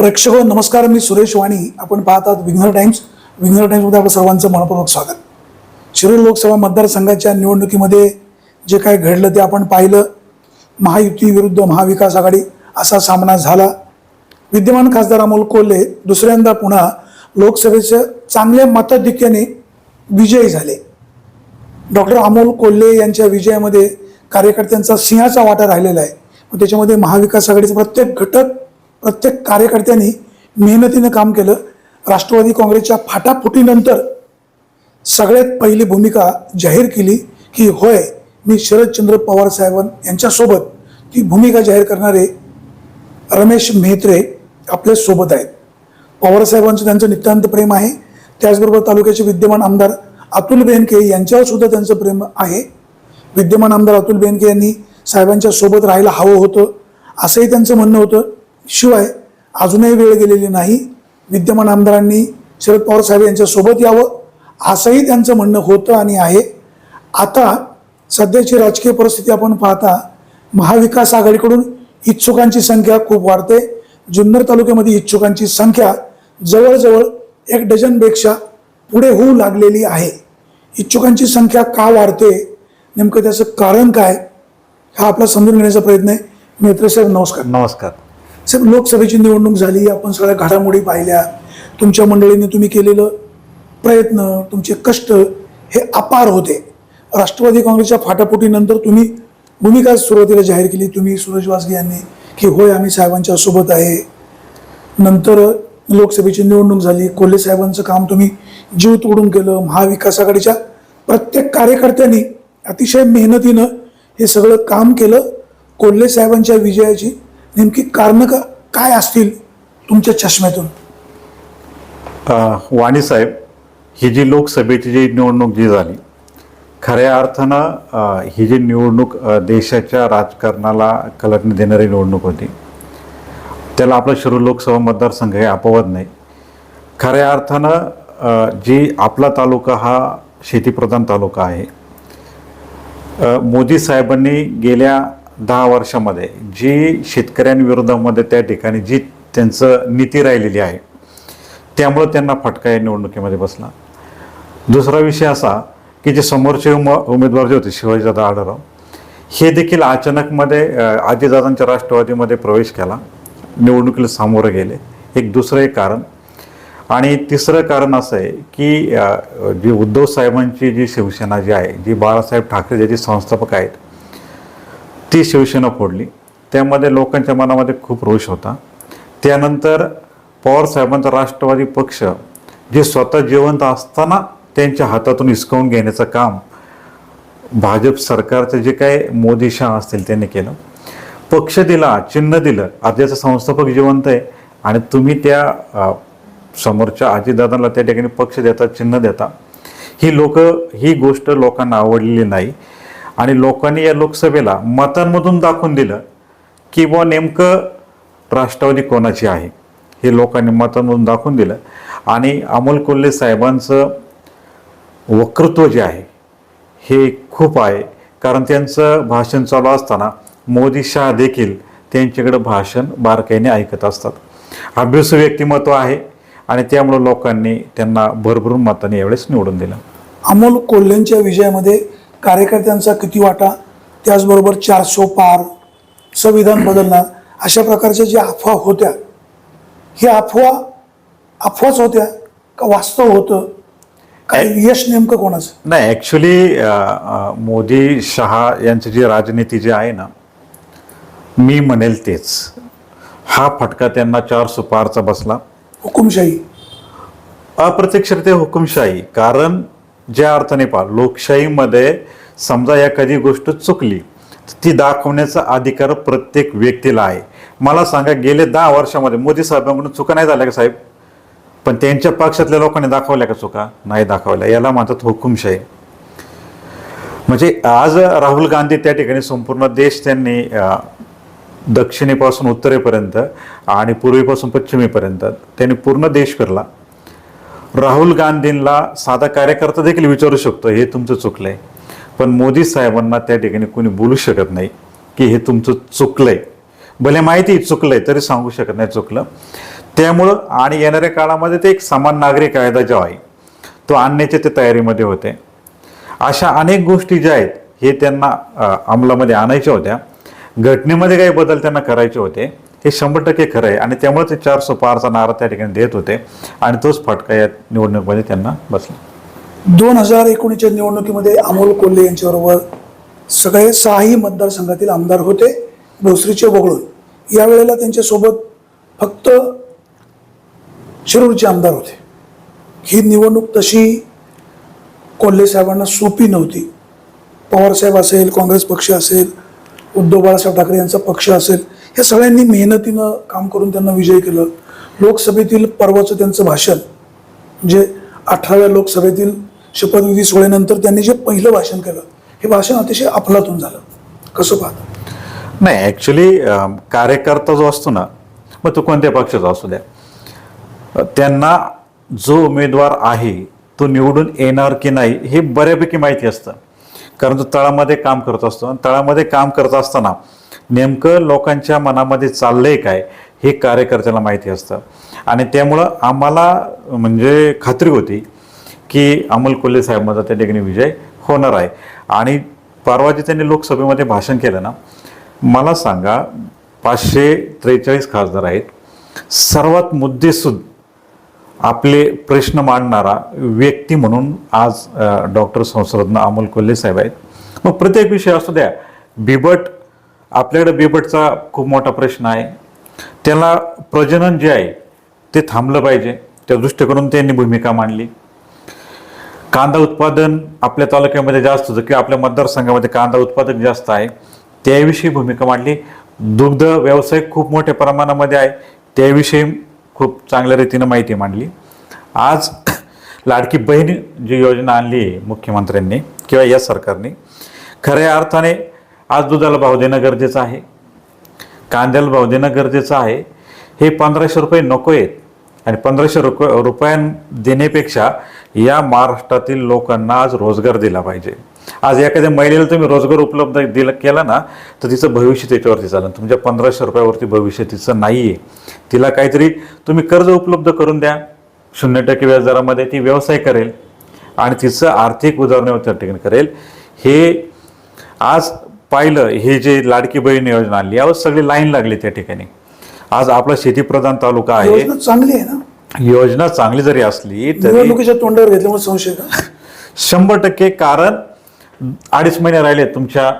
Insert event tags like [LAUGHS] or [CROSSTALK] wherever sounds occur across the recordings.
प्रेक्षक नमस्कार मी सुरेश वाणी. आपण पाहत आहात विघ्नर टाइम्स विघ्नर टाइम्समध्ये आपलं सर्वांचं मनपूर्वक स्वागत. शिरूर लोकसभा मतदारसंघाच्या निवडणुकीमध्ये जे काय घडलं ते आपण पाहिलं. महायुती विरुद्ध महाविकास आघाडी असा सामना झाला. विद्यमान खासदार अमोल कोल्हे दुसऱ्यांदा पुन्हा लोकसभेचं चांगल्या मताधिक्याने विजयी झाले. डॉक्टर अमोल कोल्हे यांच्या विजयामध्ये कार्यकर्त्यांचा सिंहाचा वाटा राहिलेला आहे. मग त्याच्यामध्ये महाविकास आघाडीचा प्रत्येक घटक प्रत्येक कार्यकर्त्यांनी मेहनतीनं काम केलं. राष्ट्रवादी काँग्रेसच्या फाटाफुटीनंतर सगळ्यात पहिली भूमिका जाहीर केली की होय मी शरदचंद्र पवार साहेबां यांच्यासोबत ती भूमिका जाहीर करणारे रमेश मेहत्रे आपल्यासोबत आहेत. पवार साहेबांचं त्यांचं नितांत प्रेम आहे. त्याचबरोबर तालुक्याचे विद्यमान आमदार अतुल बेनके यांच्यावर सुद्धा त्यांचं प्रेम आहे. विद्यमान आमदार अतुल बेनके यांनी साहेबांच्या सोबत राहायला हवं होतं असंही त्यांचं म्हणणं होतं. शिवाय अजूनही वेळ गेलेली नाही. विद्यमान आमदारांनी शरद पवार साहेब यांच्यासोबत यावं असंही त्यांचं म्हणणं होतं आणि आहे. आता सध्याची राजकीय परिस्थिती आपण पाहता महाविकास आघाडीकडून इच्छुकांची संख्या खूप वाढते. जुन्नर तालुक्यामध्ये इच्छुकांची संख्या जवळजवळ एक डझनपेक्षा पुढे होऊ लागलेली आहे. इच्छुकांची संख्या का वाढते? नेमकं त्याचं कारण काय? हा आपला समजून घेण्याचा प्रयत्न आहे. मित्र साहेब नमस्कार. नमस्कार. सर लोकसभेची निवडणूक झाली आपण सगळ्या घडामोडी पाहिल्या. तुमच्या मंडळीने तुम्ही केलेलं प्रयत्न तुमचे कष्ट हे अपार होते. राष्ट्रवादी काँग्रेसच्या फाटाफुटीनंतर तुम्ही भूमिका सुरुवातीला जाहीर केली. तुम्ही सूरज वासगे यांनी की होय आम्ही साहेबांच्या सोबत आहे. नंतर लोकसभेची निवडणूक झाली. कोल्हे साहेबांचं काम तुम्ही जीव तोडून केलं. महाविकास आघाडीच्या प्रत्येक कार्यकर्त्यांनी अतिशय मेहनतीनं हे सगळं काम केलं. कोल्हे साहेबांच्या विजयाची नेमकी कारणं का काय असतील तुमच्या चष्म्यातून? वाणी साहेब ही जी लोकसभेची जी निवडणूक जी झाली खऱ्या अर्थानं ही जी निवडणूक देशाच्या राजकारणाला कलटणी देणारी निवडणूक होती त्याला आपला शिरूर लोकसभा मतदारसंघ हे अपवाद नाही. खऱ्या अर्थानं जी आपला तालुका हा शेतीप्रधान तालुका आहे मोदी साहेबांनी गेल्या दहा वर्षामध्ये जी शेतकऱ्यांविरोधामध्ये त्या ठिकाणी जी त्यांचं नीती राहिलेली आहे त्यामुळं त्यांना फटका या निवडणुकीमध्ये बसला. दुसरा विषय असा की जे समोरचे उम उमेदवार जे होते शिवाजीदादा आढळराव हे देखील अचानकमध्ये आजीदादांच्या राष्ट्रवादीमध्ये प्रवेश केला निवडणुकीला सामोरं गेले. एक दुसरं एक कारण. आणि तिसरं कारण असं आहे की जी उद्धव साहेबांची जी शिवसेना जी आहे जी बाळासाहेब ठाकरे ज्याचे संस्थापक आहेत ती शिवसेना फोडली. त्यामध्ये लोकांच्या मनामध्ये खूप रोष होता. त्यानंतर पवार साहेबांचा राष्ट्रवादी पक्ष जे स्वतः जिवंत असताना त्यांच्या हातातून हिसकावून घेण्याचं काम भाजप सरकारचे जे काय मोदी शाह असतील त्यांनी केलं. पक्ष दिला चिन्ह दिलं आज संस्थापक जिवंत आहे आणि तुम्ही त्या समोरच्या आजीदादांना त्या ठिकाणी पक्ष देता चिन्ह देता. ही लोक ही गोष्ट लोकांना आवडलेली नाही. आणि लोकांनी या लोकसभेला मतांमधून दाखवून दिलं की बुवा नेमकं राष्ट्रवादी कोणाची आहे? हे लोकांनी मतांमधून दाखवून दिलं. आणि अमोल कोल्हे साहेबांचं वक्तृत्व जे आहे हे खूप आहे. कारण त्यांचं भाषण चालू असताना मोदी शाह देखील त्यांच्याकडं भाषण बारकाईने ऐकत असतात. अभ्यासू व्यक्तिमत्व आहे आणि त्यामुळं लोकांनी त्यांना भरभरून मताने यावेळेस निवडून दिलं. अमोल कोल्हेंच्या विजयामध्ये कार्यकर्त्यांचा किती वाटा त्याचबरोबर चारसो पार संविधान बदलणार अशा प्रकारच्या ज्या अफवा होत्या ही अफवा अफवाच होत्या का वास्तव होतं? काय यश नेमकं कोणाचं? नाही ॲक्च्युली मोदी शहा यांची जी राजनीती जी आहे ना मी म्हणेल तेच. हा फटका त्यांना चार सुपारचा बसला. हुकुमशाही. अप्रत्यक्षरित्या हुकुमशाही कारण ज्या अर्थाने पहा लोकशाहीमध्ये समजा एखादी गोष्ट चुकली तर ती दाखवण्याचा अधिकार प्रत्येक व्यक्तीला आहे. मला सांगा गेले दहा वर्षामध्ये मोदी साहेबांकडून चुका नाही झाल्या का साहेब? पण त्यांच्या पक्षातल्या लोकांनी दाखवल्या का चुका? नाही दाखवल्या. याला म्हणतात हुकुमशाही. म्हणजे आज राहुल गांधी त्या ठिकाणी संपूर्ण देश त्यांनी दक्षिणेपासून उत्तरेपर्यंत आणि पूर्वीपासून पश्चिमेपर्यंत त्यांनी पूर्ण देश फिरला. राहुल गांधींना साधा कार्यकर्ता देखील विचारू शकतो हे तुमचं चुकलंय. पण मोदी साहेबांना त्या ठिकाणी कोणी बोलू शकत नाही की हे तुमचं चुकलंय. भले माहिती चुकलंय तरी सांगू शकत नाही चुकलं. त्यामुळं आणि येणाऱ्या काळामध्ये ते एक समान नागरी कायदा जो आहे तो आणण्याच्या ते तयारीमध्ये होते. अशा अनेक गोष्टी ज्या आहेत हे त्यांना अंमलामध्ये आणायच्या होत्या. घटनेमध्ये काही बदल त्यांना करायचे होते. हे शंभर टक्के खरं आहे. आणि त्यामुळे ते चारशे पारचा नारा त्या ठिकाणी देत होते. आणि तोच फटका या निवडणुकीमध्ये त्यांना बसला. दोन हजार एकोणीसच्या निवडणुकीमध्ये अमोल कोल्हे यांच्याबरोबर सगळे सहाही मतदारसंघातील आमदार होते. भोसरीचे वगळून. यावेळेला त्यांच्यासोबत फक्त शिरूरचे आमदार होते. ही निवडणूक तशी कोल्हे साहेबांना सोपी नव्हती. पवारसाहेब असेल काँग्रेस पक्ष असेल उद्धव बाळासाहेब ठाकरे यांचा पक्ष असेल या सगळ्यांनी मेहनतीनं काम करून त्यांना विजयी केलं. लोकसभेतील पर्वाचं त्यांचं भाषण. म्हणजे अठराव्या लोकसभेतील शपथविधी सोहळ्यानंतर त्यांनी जे पहिलं भाषण केलं हे भाषण अतिशय अफलातून झालं. कसं पाहत? नाही ॲक्च्युली कार्यकर्ता जो असतो ना मग तो कोणत्या पक्षाचा असू द्या. त्यांना जो उमेदवार आहे तो निवडून येणार की नाही हे बऱ्यापैकी माहिती असतं. कारण तो तळामध्ये काम करत असतो. आणि तळामध्ये काम करत असताना नेमकं लोकांच्या मनामध्ये चाललंय काय हे कार्यकर्त्याला माहिती असतं. आणि त्यामुळं आम्हाला म्हणजे खात्री होती की अमोल कोल्हे साहेबांचा त्या ठिकाणी विजय होणार आहे. आणि परवा जे त्यांनी लोकसभेमध्ये भाषण केलं ना मला सांगा पाचशे त्रेचाळीस खासदार आहेत. सर्वात मुद्देसूद आपले प्रश्न मांडणारा व्यक्ती म्हणून आज डॉक्टर संसदरत्न अमोल कोल्हे साहेब आहेत. मग प्रत्येक विषय असू द्या बिबट आपल्याकडे बिबटचा खूप मोठा प्रश्न आहे. त्याला प्रजनन जे आहे ते थांबलं पाहिजे. त्या दृष्टीकडून त्यांनी भूमिका मांडली. कांदा उत्पादन आपल्या तालुक्यामध्ये जास्त होतं किंवा आपल्या मतदारसंघामध्ये कांदा उत्पादन जास्त आहे. त्याविषयी भूमिका मांडली. दुग्ध व्यवसाय खूप मोठ्या प्रमाणामध्ये आहे. त्याविषयी खूप चांगल्या रीतीनं माहिती मांडली. आज लाडकी बहीण जी योजना आणली आहे मुख्यमंत्र्यांनी किंवा या सरकारने खऱ्या अर्थाने आज दुधाला भाव देणं गरजेचं आहे. कांद्याला भाव देणं गरजेचं आहे. हे पंधराशे रुपये नको आहेत. आणि पंधराशे रुप रुपयां देण्यापेक्षा या महाराष्ट्रातील लोकांना आज रोजगार दिला पाहिजे. आज एखाद्या महिलेला तुम्ही रोजगार उपलब्ध दिला केला ना तर तिचं भविष्य त्याच्यावरती चालेल. तुमच्या पंधराशे रुपयावरती भविष्य तिचं नाही आहे तिला काहीतरी तुम्ही कर्ज उपलब्ध करून द्या. शून्य टक्के व्याजदरामध्ये ती व्यवसाय करेल. आणि तिचं आर्थिक उदाहरण त्या ठिकाणी करेल. हे आज पाहिलं हे जे लाडकी बहीण योजना आणली यावर सगळी लाईन लागली त्या ठिकाणी. आज आपला शेतीप्रधान तालुका आहे. योजना चांगली आहे ना? योजना चांगली जरी असली तरी निवडणुकीच्या तोंडावर घेतल्यामुळे संशय का? [LAUGHS] शंभर टक्के कारण अडीच महिने राहिले तुमच्या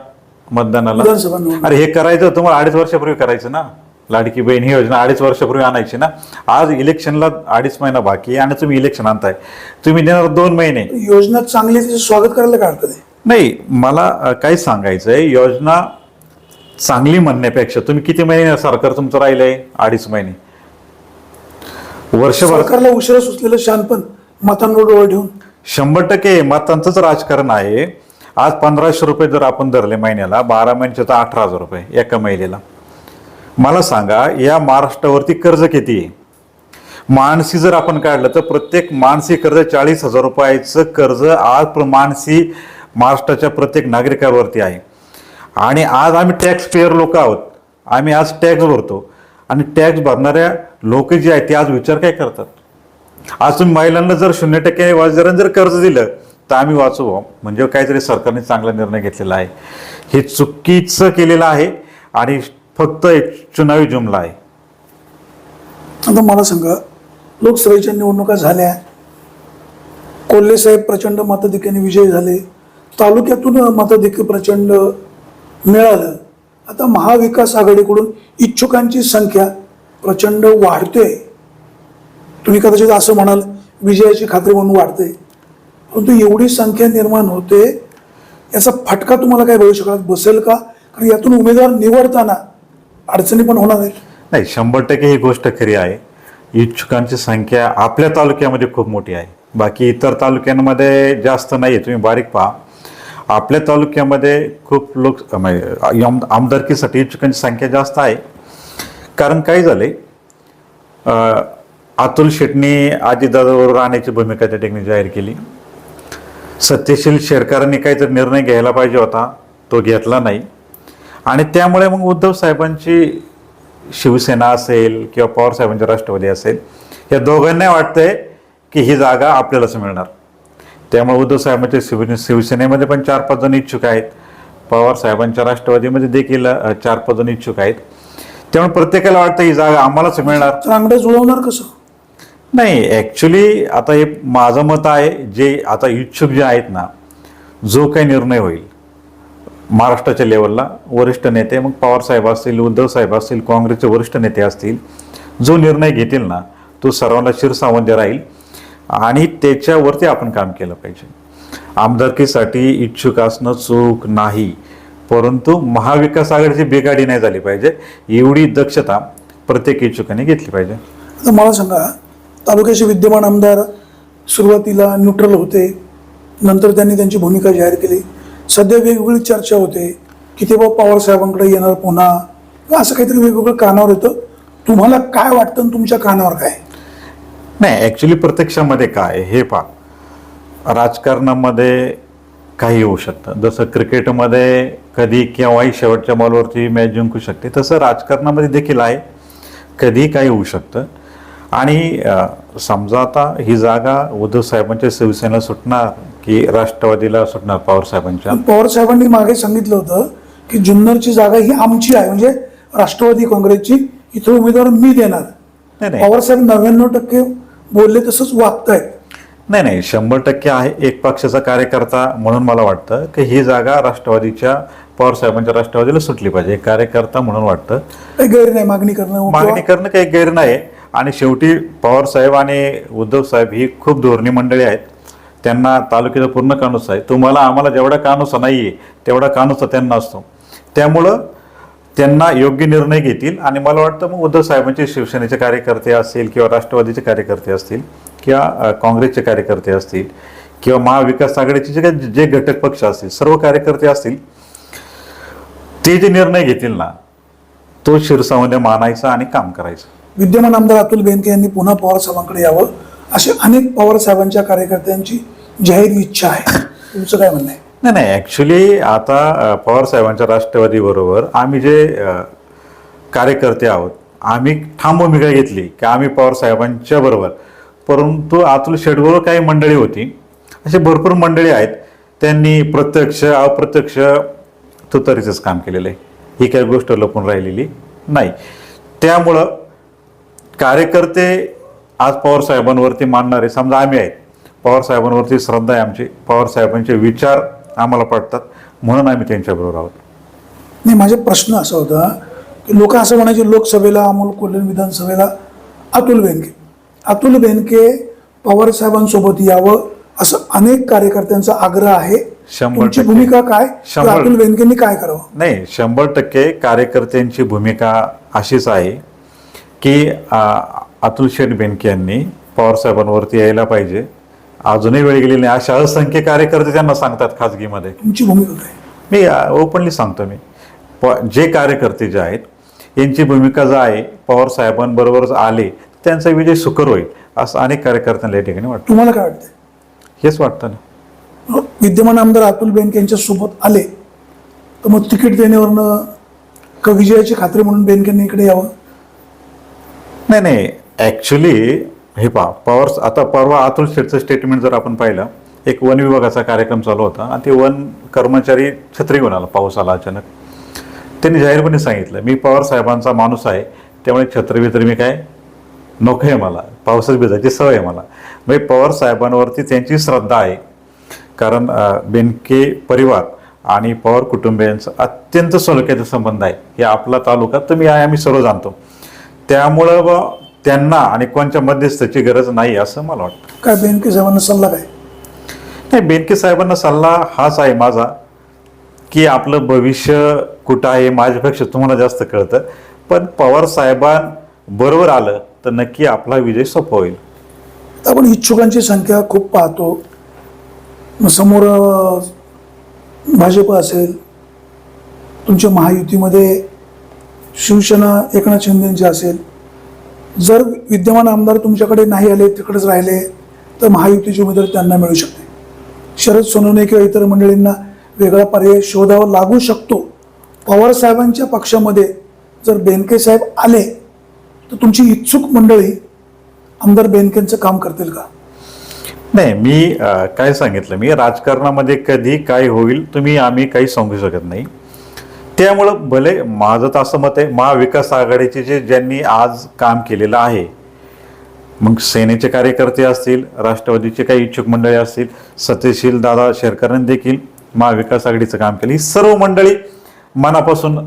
मतदानाला. विधानसभा निवडणूक. अरे हे करायचं तुम्हाला अडीच वर्षापूर्वी करायचं ना? लाडकी बहीण ही योजना अडीच वर्षापूर्वी आणायची ना? आज इलेक्शनला अडीच महिना बाकी आहे आणि तुम्ही इलेक्शन आणताय. तुम्ही देणार दोन महिने. योजना चांगली आहे, तिचं स्वागत करायला काय हरकत आहे? नाही मला काय सांगायचं आहे योजना चांगली म्हणण्यापेक्षा तुम्ही किती महिने सरकार तुमचं राहिलंय? अडीच महिने. वर्षभर सरकारला उशिरा सुचलेलं शानपण मतांवर डोळे ठेवून. शंभर टक्के मतांचंच राजकारण आहे. आज पंधराशे रुपये जर आपण धरले महिन्याला बारा महिन्याचे तर अठरा हजार रुपये एका महिलेला. मला सांगा या महाराष्ट्रावरती कर्ज किती आहे? मानसी जर आपण काढलं तर प्रत्येक मानसी कर्ज चाळीस हजार रुपयाचं कर्ज आज मानसी महाराष्ट्राच्या प्रत्येक नागरिकावरती आहे. आणि आज आम्ही टॅक्स पेअर लोक आहोत. आम्ही आज टॅक्स भरतो. आणि टॅक्स भरणाऱ्या लोक जे आहेत ते आज विचार काय करतात? आज तुम्ही महिलांना जर शून्य टक्के व्याजदराने जर कर्ज दिलं तर आम्ही वाचू म्हणजे काहीतरी सरकारने चांगला निर्णय घेतलेला आहे. हे चुकीचं केलेलं आहे आणि फक्त एक चुनावी जुमला आहे. आता मला सांगा लोकसभेच्या निवडणुका झाल्या. कोल्हे साहेब प्रचंड मताधिक्याने विजयी झाले. तालुक्यातून मताधिक्य प्रचंड मिळालं. आता महाविकास आघाडीकडून इच्छुकांची संख्या प्रचंड वाढते. तुम्ही कदाचित असं म्हणाल विजयाची खात्री म्हणून वाढते. परंतु एवढी संख्या निर्माण होते याचा फटका तुम्हाला काय भविष्यकाळात बसेल का? कारण यातून उमेदवार निवडताना अडचणी पण होणार आहेत. नाही शंभर टक्के ही गोष्ट खरी आहे. इच्छुकांची संख्या आपल्या तालुक्यामध्ये खूप मोठी आहे. बाकी इतर तालुक्यांमध्ये जास्त नाही आहे तुम्ही बारीक पहा. आपल्या तालुक्यामध्ये खूप लोक म्हणजे आम- आमदारकीसाठी इच्छुकांची संख्या जास्त आहे. कारण काय झाले अतुल शेटनी आजीदादावर राहण्याची भूमिका त्या ठिकाणी जाहीर केली. सत्यशील शेरकरांनी काहीतरी निर्णय घ्यायला पाहिजे होता तो घेतला नाही. आणि त्यामुळे मग उद्धव साहेबांची शिवसेना असेल किंवा पवार साहेबांची राष्ट्रवादी असेल या दोघांना वाटतंय की ही जागा आपल्यालाच मिळणार. त्यामुळे उद्धव साहेबांच्या शिव शिवसेनेमध्ये पण चार पाच जण इच्छुक आहेत. पवार साहेबांच्या राष्ट्रवादीमध्ये देखील चार पाच जण इच्छुक आहेत. त्यामुळे प्रत्येकाला वाटतं ही जागा आम्हालाच मिळणार. अंगठा जुळवणार कसं? नाही ॲक्च्युली आता हे माझं मत आहे जे आता इच्छुक जे आहेत ना जो काही निर्णय होईल महाराष्ट्राच्या लेवलला वरिष्ठ नेते मग पवार साहेब असतील उद्धव साहेब असतील काँग्रेसचे वरिष्ठ नेते असतील जो निर्णय घेतील ना तो सर्वांना शिरसावंद्य राहील. आणि त्याच्यावरती आपण काम केलं पाहिजे. आमदारकीसाठी इच्छुक असणं चूक नाही परंतु महाविकास आघाडीची बेगाडी नाही झाली पाहिजे. एवढी दक्षता प्रत्येक इच्छुकाने घेतली पाहिजे. आता मला सांगा तालुक्याचे विद्यमान आमदार सुरुवातीला न्यूट्रल होते नंतर त्यांनी त्यांची भूमिका जाहीर केली. सध्या वेगवेगळी चर्चा होते की ते बाबा पवार साहेबांकडे येणार पुन्हा? असं काहीतरी वेगवेगळं कानावर येतं. तुम्हाला काय वाटतं आणि तुमच्या कानावर काय? नाही ॲक्च्युली प्रत्यक्षामध्ये काय हे पहा. राजकारणामध्ये काही होऊ शकतं. जसं क्रिकेटमध्ये कधी केव्हाही शेवटच्या बॉलवरती मॅच जिंकू शकते तसं राजकारणामध्ये देखील आहे. कधी काही होऊ शकतं. आणि समजा आता ही जागा उद्धव साहेबांच्या शिवसेनेला सुटणार की राष्ट्रवादीला सुटणार पवार साहेबांच्या? पवार साहेबांनी मागे सांगितलं होतं की जुन्नरची जागा ही आमची आहे म्हणजे राष्ट्रवादी काँग्रेसची. इथं उमेदवार मी देणार. पवार साहेब नव्याण्णव टक्के बोलले तसंच वागतायत. नाही नाही शंभर टक्के आहे एक पक्षाचा कार्यकर्ता म्हणून मला वाटतं की ही जागा राष्ट्रवादीच्या पवार साहेबांच्या राष्ट्रवादीला सुटली पाहिजे एक कार्यकर्ता म्हणून वाटतं. काही गैर नाही मागणी करणं मागणी किंवा करणं काही गैर नाही आणि शेवटी पवार साहेब आणि उद्धव साहेब ही खूप धोरणी मंडळी आहेत. त्यांना तालुक्याचा पूर्ण कानूस आहे. तुम्हाला आम्हाला जेवढा कानूस नाही आहे तेवढा कानूस त्यांना असतो. त्यामुळं त्यांना योग्य निर्णय घेतील आणि मला वाटतं मग उद्धव साहेबांचे शिवसेनेचे कार्यकर्ते असतील किंवा राष्ट्रवादीचे कार्यकर्ते असतील किंवा काँग्रेसचे कार्यकर्ते असतील किंवा महाविकास आघाडीचे जे काही जे घटक पक्ष असतील सर्व कार्यकर्ते असतील ते जे निर्णय घेतील ना तो शिरसामध्ये मानायचा आणि काम करायचं. विद्यमान आमदार अतुल बेनके यांनी पुन्हा पवार साहेबांकडे यावं असे अनेक पवार साहेबांच्या कार्यकर्त्यांची जाहीर इच्छा आहे. तुमचं काय म्हणणं आहे? नाही नाही ॲक्च्युली आता पवार साहेबांच्या राष्ट्रवादीबरोबर आम्ही जे कार्यकर्ते आहोत आम्ही ठाम भूमिका घेतली की आम्ही पवार साहेबांच्या बरोबर. परंतु अतुल शेटबरोबर काही मंडळी होती असे भरपूर मंडळी आहेत त्यांनी प्रत्यक्ष अप्रत्यक्ष तुतारीचंच काम केलेलं आहे. ही काही गोष्ट लपून राहिलेली नाही. त्यामुळं कार्यकर्ते आज पवार साहेबांवरती मानणारे समजा आम्ही आहेत. पवार साहेबांवरती श्रद्धा आहे आमची. पवार साहेबांचे विचार आम्हाला पडतात म्हणून आम्ही त्यांच्याबरोबर आहोत. नाही माझा प्रश्न असा होता की लोक असं म्हणायचे लोकसभेला अमोल कोल्हे विधानसभेला अतुल बेनके. अतुल बेनके पवार साहेबांसोबत यावं असं अनेक कार्यकर्त्यांचा आग्रह आहे. शंभर. भूमिका काय? शंभर. अतुल बेनकेंनी काय करावं? नाही शंभर टक्के कार्यकर्त्यांची भूमिका अशीच आहे की अतुल शेठ बेनके यांनी पवार साहेबांवरती यायला पाहिजे. अजूनही वेळ गेलेली नाही. अशा असंख्य कार्यकर्ते त्यांना सांगतात खाजगीमध्ये. तुमची भूमिका काय? मी ओपनली सांगतो मी. प जे कार्यकर्ते जे आहेत यांची भूमिका जर आहे पवार साहेबांबरोबर आले त्यांचा विजय सुकर होईल असं अनेक कार्यकर्त्यांना या ठिकाणी वाटतं. तुम्हाला काय वाटतंय? हेच वाटतं ना. विद्यमान आमदार अतुल बेनके यांच्या सोबत आले तर मग तिकीट देण्यावरनं का विजयाची खात्री म्हणून बेनकेंनी इकडे यावं? नाही नाही. ॲक्च्युली हे पहा पॉवर्स आता परवा अतुल शेठचं स्टेटमेंट जर आपण पाहिलं एक वन विभागाचा कार्यक्रम चालू होता आणि ते वन कर्मचारी छत्री घेऊन आला पाऊस आला अचानक. त्यांनी जाहीरपणे सांगितलं मी पवार साहेबांचा माणूस आहे त्यामुळे छत्री मी काय? नको आहे मला. पावसात भिजायची सवय आहे मला. म्हणजे पवार साहेबांवरती त्यांची श्रद्धा आहे. कारण बेनके परिवार आणि पवार कुटुंबियांचा अत्यंत सलोख्याचा संबंध आहे. हे आपला तालुका तर मी आहे आम्ही सर्व जाणतो. त्यामुळं त्यांना आणि कोणत्या मध्यस्थाची गरज नाही असं मला वाटतं. काय बेनके साहेबांना सल्ला काय? नाही बेनके साहेबांना सल्ला हाच आहे माझा की आपलं भविष्य कुठं आहे माझ्यापेक्षा तुम्हाला जास्त कळतं. पण पवार साहेबांबरोबर आलं तर नक्की आपला विजय सोपा होईल. आपण इच्छुकांची संख्या खूप पाहतो. मग समोर भाजप असेल तुमच्या महायुतीमध्ये शिवसेना एकनाथ शिंदेची असेल जर विद्यमान आमदार तुमच्याकडे नाही आले तिकडेच राहिले तर महायुतीचे उमेदवार त्यांना मिळू शकते. शरद सोनवणे किंवा इतर मंडळींना वेगळा पर्याय शोधावा लागू शकतो. पवार साहेबांच्या पक्षामध्ये जर बेनके साहेब आले तर तुमची इच्छुक मंडळी आमदार बेनकेंचं काम करतील का? नाही मी काय सांगितलं? मी राजकारणामध्ये कधी काय होईल तुम्ही आम्ही काही सांगू शकत नाही. त्यामुळं भले माझं तर असं मत आहे महाविकास आघाडीचे जे ज्यांनी आज काम केलेलं आहे मग सेनेचे कार्यकर्ते असतील राष्ट्रवादीचे काही इच्छुक मंडळी असतील सत्यशील दादा शेरकरांनी देखील महाविकास आघाडीचं काम केलं. ही सर्व मंडळी मनापासून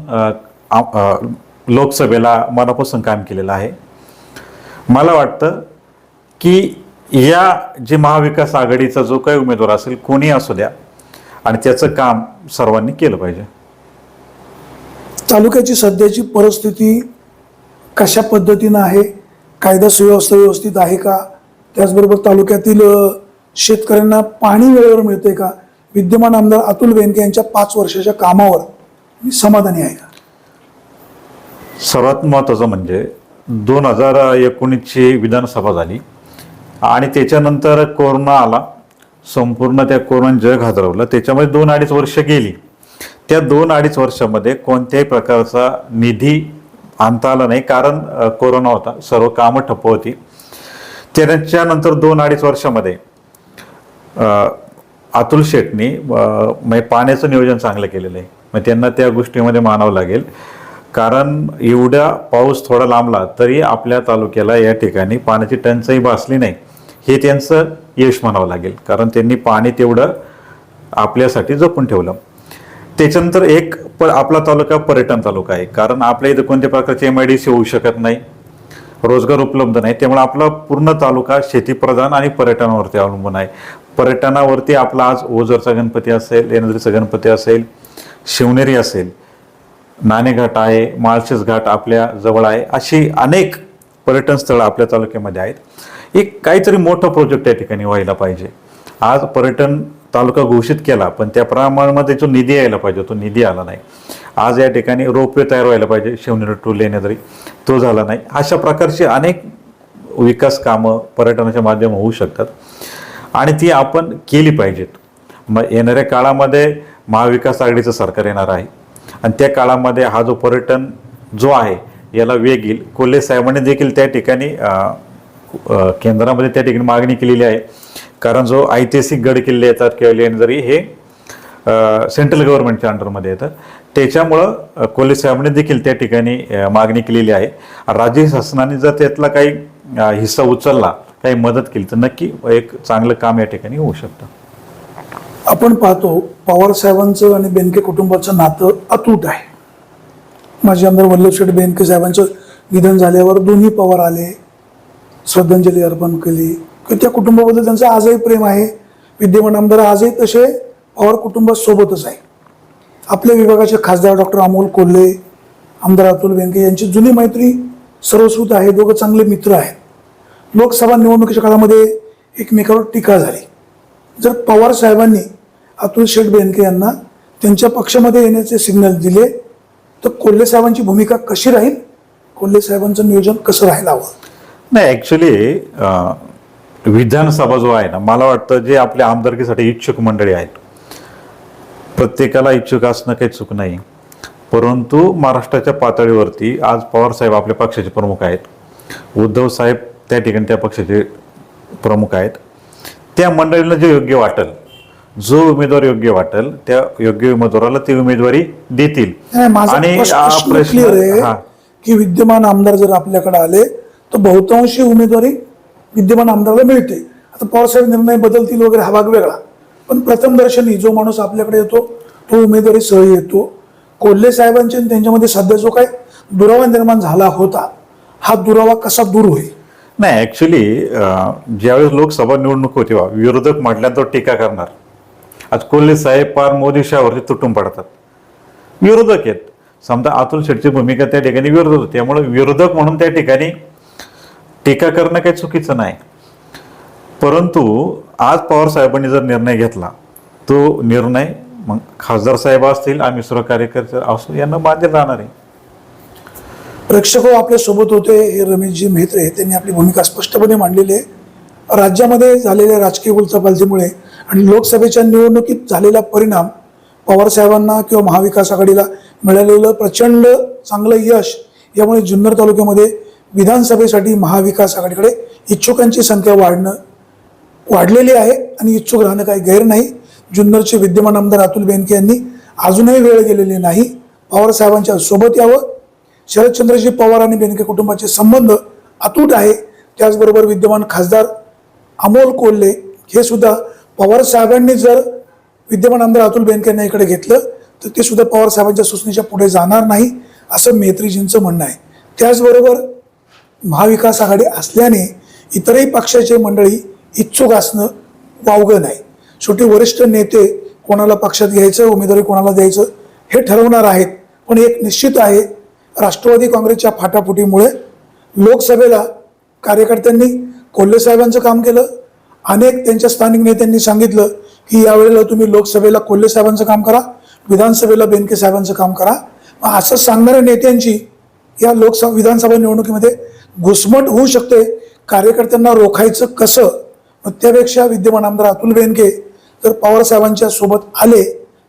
लोकसभेला मनापासून काम केलेलं आहे. मला वाटतं की या जे महाविकास आघाडीचा जो काही उमेदवार असेल कोणी असू द्या आणि त्याचं काम सर्वांनी केलं पाहिजे. तालुक्याची सध्याची परिस्थिती कशा पद्धतीनं आहे? कायदा सुव्यवस्था व्यवस्थित आहे का? त्याचबरोबर तालुक्यातील शेतकऱ्यांना पाणी वेळेवर मिळते का? विद्यमान आमदार अतुल बेनके यांच्या पाच वर्षाच्या कामावर मी समाधानी आहे का? सर्वात महत्त्वाचं म्हणजे दोन हजार एकोणीसची विधानसभा झाली आणि त्याच्यानंतर कोरोना आला. संपूर्ण त्या कोरोना जग हादरवलं. त्याच्यामध्ये दोन अडीच वर्ष गेली. त्या दोन अडीच वर्षामध्ये कोणत्याही प्रकारचा निधी आणता आला नाही. कारण कोरोना होता. सर्व कामं ठप्प होती. त्याच्यानंतर दोन अडीच वर्षामध्ये अतुल शेटनी म्हणजे पाण्याचं नियोजन चांगलं केलेलं आहे. मग त्यांना त्या गोष्टीमध्ये मानावं लागेल. कारण एवढा पाऊस थोडा लांबला तरी आपल्या तालुक्याला या ठिकाणी पाण्याची टंचाई भासली नाही. हे त्यांचं यश म्हणावं लागेल. कारण त्यांनी पाणी तेवढं आपल्यासाठी जपून ठेवलं. त्याच्यानंतर एक प आपला तालुका पर्यटन तालुका आहे. कारण आपल्या इथं कोणत्या प्रकारचे एम आय डी सी होऊ शकत नाही रोजगार उपलब्ध नाही. त्यामुळे आपला पूर्ण तालुका शेतीप्रधान आणि पर्यटनावरती अवलंबून आहे. पर्यटनावरती आपला आज ओझरचा गणपती असेल येणदरीचा गणपती असेल शिवनेरी असेल नाणेघाट आहे माळशेस घाट आपल्या जवळ आहे अशी अनेक पर्यटन स्थळं आपल्या तालुक्यामध्ये आहेत. एक काहीतरी मोठं प्रोजेक्ट या ठिकाणी व्हायला पाहिजे. आज पर्यटन तालुका घोषित केला पण त्या प्रमाणामध्ये जो निधी यायला पाहिजे तो निधी आला नाही. आज या ठिकाणी रोपवे तयार व्हायला पाहिजे शिवनेर टू तरी तो झाला नाही. अशा प्रकारची अनेक विकास कामं पर्यटनाच्या माध्यम होऊ शकतात. आणि ती आपण केली पाहिजेत. मग येणाऱ्या काळामध्ये महाविकास आघाडीचं सरकार येणार आहे. आणि त्या काळामध्ये हा जो पर्यटन जो आहे याला वेग येईल. कोल्हे साहेबांनी देखील त्या ठिकाणी केंद्रामध्ये त्या ठिकाणी मागणी केलेली आहे. कारण जो ऐतिहासिक गड किल्ले येतात किंवा लेणजरी हे सेंट्रल गव्हर्नमेंटच्या अंडरमध्ये येतं त्याच्यामुळं कोल्हे साहेबांनी देखील त्या ठिकाणी मागणी केलेली आहे. राज्य शासनाने जर त्यातला काही हिस्सा उचलला काही मदत केली तर नक्की एक चांगलं काम या ठिकाणी होऊ शकतं. आपण पाहतो पवार साहेबांचं आणि बेनके कुटुंबाचं नातं अतूट आहे. माजी आमदार वल्लभशेठ बेनके साहेबांचं निधन झाल्यावर दोन्ही पवार आले श्रद्धांजली अर्पण केली. की त्या कुटुंबाबद्दल त्यांचं आजही प्रेम आहे. विद्यमान आमदार आजही तसे पवार कुटुंबासोबतच आहे. आपल्या विभागाचे खासदार डॉक्टर अमोल कोल्हे आमदार अतुल बेनके यांची जुनी मैत्री सर्वश्रुत आहे. दोघं चांगले मित्र आहेत. लोकसभा निवडणुकीच्या काळामध्ये एकमेकावर टीका झाली. जर पवार साहेबांनी अतुल शेठ बेनके यांना त्यांच्या पक्षामध्ये येण्याचे सिग्नल दिले तर कोल्हे साहेबांची भूमिका कशी राहील? कोल्हे साहेबांचं नियोजन कसं राहायला हवं? नाही ॲक्च्युली विधानसभा जो आहे ना मला वाटतं जे आपल्या आमदारकीसाठी इच्छुक मंडळी आहेत प्रत्येकाला इच्छुक असणं काही चूक नाही. परंतु महाराष्ट्राच्या पातळीवरती आज पवार साहेब आपल्या पक्षाचे प्रमुख आहेत. उद्धव साहेब त्या ठिकाणी त्या पक्षाचे प्रमुख आहेत. त्या मंडळीला जे योग्य वाटेल जो उमेदवार योग्य वाटेल त्या योग्य उमेदवाराला ती उमेदवारी देतील. आणि प्रश्न की विद्यमान आमदार जर आपल्याकडे आले तर बहुतांशी उमेदवारी विद्यमान आमदाराला मिळते. आता पवारसाहेब निर्णय बदलतील वगैरे हा भाग वेगळा. पण प्रथमदर्शनी जो माणूस आपल्याकडे येतो तो उमेदवारी सहळी येतो. कोल्हे साहेबांचे आणि त्यांच्यामध्ये सध्या जो काय दुरावा निर्माण झाला होता हा दुरावा कसा दूर होईल? नाही ॲक्च्युली ज्यावेळेस लोकसभा निवडणूक होती बा, विरोधक म्हटल्यानंतर टीका करणार. आज कोल्हे साहेब पार मोदी शाहवरती तुटून पडतात. विरोधक आहेत. समजा अतुल शेटची भूमिका त्या ठिकाणी विरोधक होती. त्यामुळे विरोधक म्हणून त्या ठिकाणी टीका करणं काही चुकीचं नाही. परंतु आज पवार साहेबांनी जर निर्णय घेतला तो निर्णय मग खासदार साहेब असतील आम्ही सर्व कार्यकर्ते असू यांना मान्य राहणार आहे. प्रेक्षक हो आपल्यासोबत होते हे रमेशजी मेहत्रे त्यांनी आपली भूमिका स्पष्टपणे मांडलेली आहे. राज्यामध्ये झालेल्या राजकीय उलथापालथीमुळे आणि लोकसभेच्या निवडणुकीत झालेला परिणाम पवार साहेबांना किंवा महाविकास आघाडीला मिळालेलं प्रचंड चांगलं यश यामुळे जुन्नर तालुक्यामध्ये विधानसभेसाठी महाविकास आघाडीकडे इच्छुकांची संख्या वाढणं वाढलेली आहे आणि इच्छुक राहणं काही गैर नाही. जुन्नरचे विद्यमान आमदार अतुल बेनके यांनी अजूनही वेळ गेलेली नाही. पवारसाहेबांच्या सोबत यावं. शरदचंद्रजी पवार आणि बेनके कुटुंबाचे संबंध अतूट आहे. त्याचबरोबर विद्यमान खासदार अमोल कोल्हे हे सुद्धा पवारसाहेबांनी जर विद्यमान आमदार अतुल बेनके यांना इकडे घेतलं तर ते सुद्धा पवार साहेबांच्या सूचनेच्या पुढे जाणार नाही असं मेत्रीजींचं म्हणणं आहे. त्याचबरोबर महाविकास आघाडी असल्याने इतरही पक्षाचे मंडळी इच्छुक असणं वावगं नाही. शेवटी वरिष्ठ नेते कोणाला पक्षात घ्यायचं उमेदवारी कोणाला द्यायचं हे ठरवणार आहेत. पण एक निश्चित आहे राष्ट्रवादी काँग्रेसच्या फाटाफुटीमुळे लोकसभेला कार्यकर्त्यांनी कोल्हे साहेबांचं काम केलं अनेक त्यांच्या स्थानिक नेत्यांनी सांगितलं की यावेळेला तुम्ही लोकसभेला कोल्हे साहेबांचं काम करा विधानसभेला बेनके साहेबांचं काम करा. मग असं सांगणाऱ्या नेत्यांची या लोकसभा विधानसभा निवडणुकीमध्ये घुसमट होऊ शकते. कार्यकर्त्यांना रोखायचं कसं? मग त्यापेक्षा विद्यमान आमदार अतुल बेनके जर पवार साहेबांच्या सोबत आले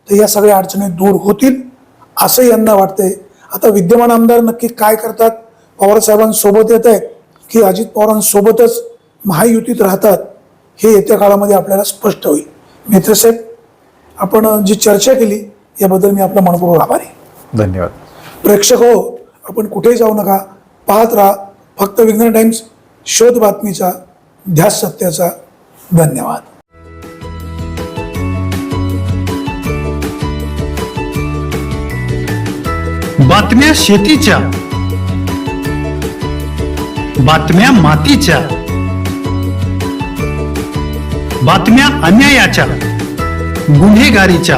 तर या सगळ्या अडचणी दूर होतील असं यांना वाटतंय. आता विद्यमान आमदार नक्की काय करतात? पवार साहेबांसोबत येत आहेत की अजित पवारांसोबतच महायुतीत राहतात? हे येत्या काळामध्ये आपल्याला स्पष्ट होईल. मित्रसाहेब आपण जी चर्चा केली याबद्दल मी आपला मनपूर्वक आभारी. धन्यवाद. प्रेक्षक हो आपण कुठेही जाऊ नका पाहत राहा. फक्त विज्ञान टाइम्स शोध बातमीचा ध्यास सत्याचा धन्यवाद. बातम्या शेतीच्या बातम्या मातीच्या बातम्या अन्यायाच्या गुन्हेगारीच्या.